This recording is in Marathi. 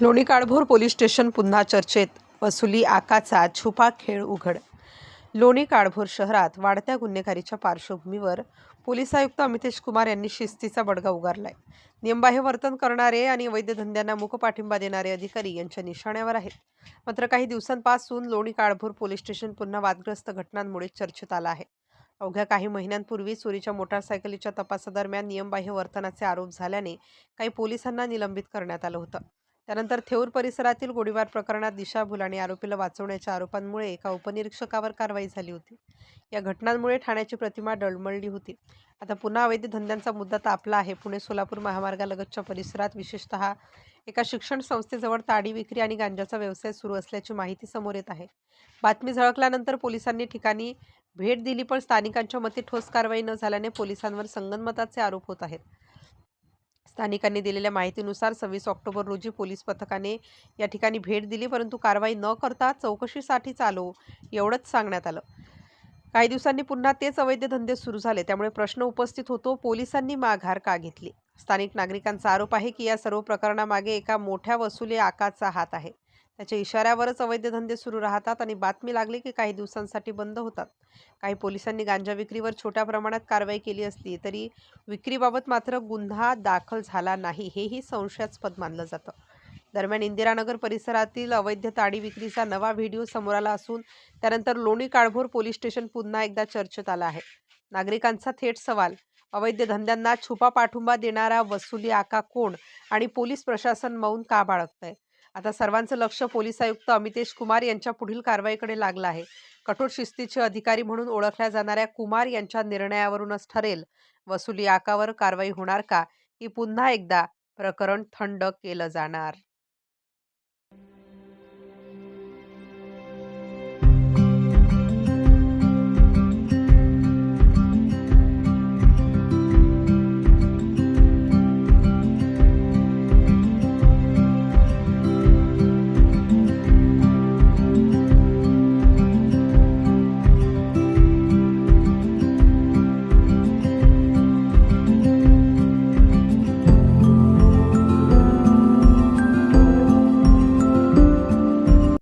लोणी काळभोर पोलीस स्टेशन पुन्हा चर्चेत. वसुली आकाचा छुपा खेळ उघड. लोणी काळभोर शहरात वाढत्या गुन्हेगारीच्या पार्श्वभूमीवर पोलीस आयुक्त अमितेश कुमार यांनी शिस्तीचा बडगा उगारलाय. नियमबाह्य वर्तन करणारे आणि वैद्य धंद्यांना मूक पाठिंबा देणारे अधिकारी यांच्या निशाण्यावर आहेत. मात्र काही दिवसांपासून लोणी काळभोर पोलीस स्टेशन पुन्हा वादग्रस्त घटनांमुळे चर्चेत आलं आहे. अवघ्या काही महिन्यांपूर्वी चोरीच्या मोटारसायकलीच्या तपासादरम्यान नियमबाह्य वर्तनाचे आरोप झाल्याने काही पोलिसांना निलंबित करण्यात आलं होतं. त्यानंतर थेऊर परिसरातील गोळीबार प्रकरणात दिशाभूल आणि आरोपीला वाचवण्याच्या आरोपांमुळे एका उपनिरीक्षकावर कारवाई झाली होती. या घटनांमुळे ठाण्याची प्रतिमा डळमळली होती. आता पुन्हा अवैध धंद्यांचा मुद्दा तापला आहे. पुणे सोलापूर महामार्गालगतच्या परिसरात विशेषतः एका शिक्षण संस्थेजवळ ताडी विक्री आणि गांजाचा व्यवसाय सुरू असल्याची माहिती समोर येत आहे. बातमी झळकल्यानंतर पोलिसांनी ठिकाणी भेट दिली पण स्थानिकांच्या मते ठोस कारवाई न झाल्याने पोलिसांवर संगनमताचे आरोप होत आहेत. स्थानिकांनी दिलेल्या माहितीनुसार सव्वीस ऑक्टोबर रोजी पोलीस पथकाने या ठिकाणी भेट दिली परंतु कारवाई न करता चौकशीसाठी चालो एवढंच सांगण्यात आलं. काही दिवसांनी पुन्हा तेच अवैध धंदे सुरू झाले त्यामुळे प्रश्न उपस्थित होतो पोलिसांनी माघार का घेतली? स्थानिक नागरिकांचा आरोप आहे की या सर्व प्रकरणामागे एका मोठ्या वसुली आकाचा हात आहे. त्याच्या इशाऱ्यावरच अवैध धंदे सुरू राहतात आणि बातमी लागली की काही दिवसांसाठी बंद होतात. काही पोलिसांनी गांजा विक्रीवर छोट्या प्रमाणात कारवाई केली असली तरी विक्रीबाबत मात्र गुन्हा दाखल झाला नाही हेही संशयास्पद मानलं जातं. दरम्यान इंदिरानगर परिसरातील अवैध ताडी विक्रीचा नवा व्हिडिओ समोर आला असून त्यानंतर लोणी काळभोर पोलीस स्टेशन पुन्हा एकदा चर्चेत आलं आहे. नागरिकांचा थेट सवाल अवैध धंद्यांना छुपा पाठिंबा देणारा वसुली आका कोण आणि पोलीस प्रशासन मौन का बाळगतंय? आता सर्वांचं लक्ष पोलीस आयुक्त अमितेश कुमार यांच्या पुढील कारवाईकडे लागलं आहे. कठोर शिस्तीचे अधिकारी म्हणून ओळखल्या जाणाऱ्या कुमार यांच्या निर्णयावरूनच ठरेल. वसुली आकावर कारवाई होणार का? की पुन्हा एकदा प्रकरण थंड केलं जाणार.